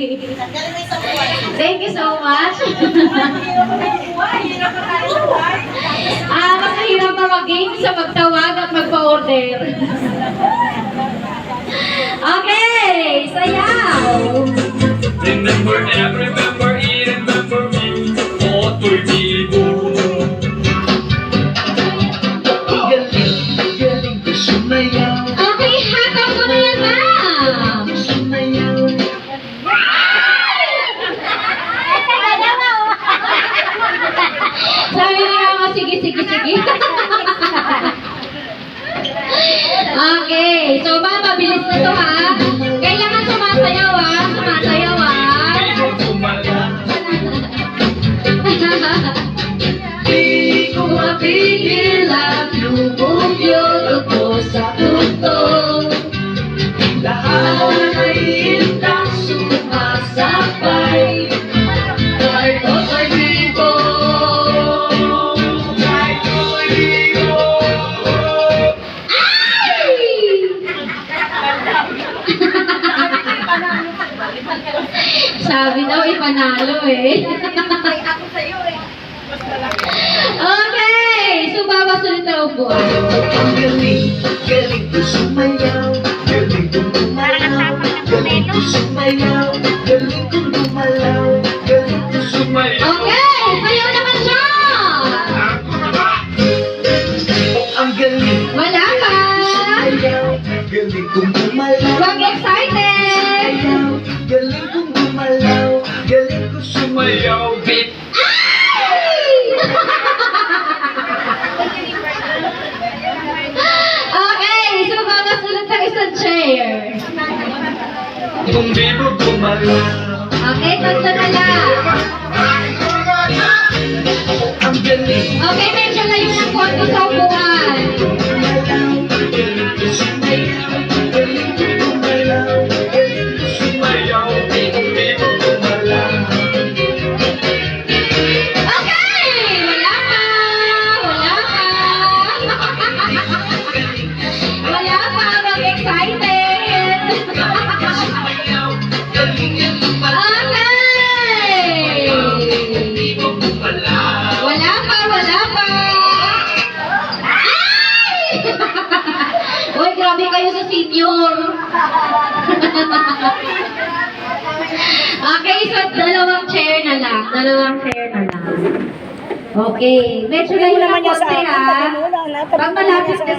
Thank you so much. ah, mas mahirap na mag-game sa magtawag at magpa-order. okay, sayaw. Remember and remember it, remember me. Oto'y bibo. Galing, galing ko sumayaw Sabi daw, ipanalo eh. okay, so babasunod na. Ang galing, galing ko sumayaw Galing kong gumalaw Galing ko sumayaw Galing kong gumalaw Galing ko sumayaw Okay, sayaw naman siya! Ako? Ang galing Wala pa! Galing kong gumalaw Huwag excited! Sumayaw, bit. okay, so babasunod ng isang chair. Kung bibo gumalaw. Okay, tatlo na lang. Ang galing Okay, Yung gumalaw Okay! Wala pa! Wala pa! Ay! Uy, grabe kayo sa senior! okay, so dalawang chair na lang. Dalawang chair na lang. Okay. Medyo layo ng konti ha. Pag malapit na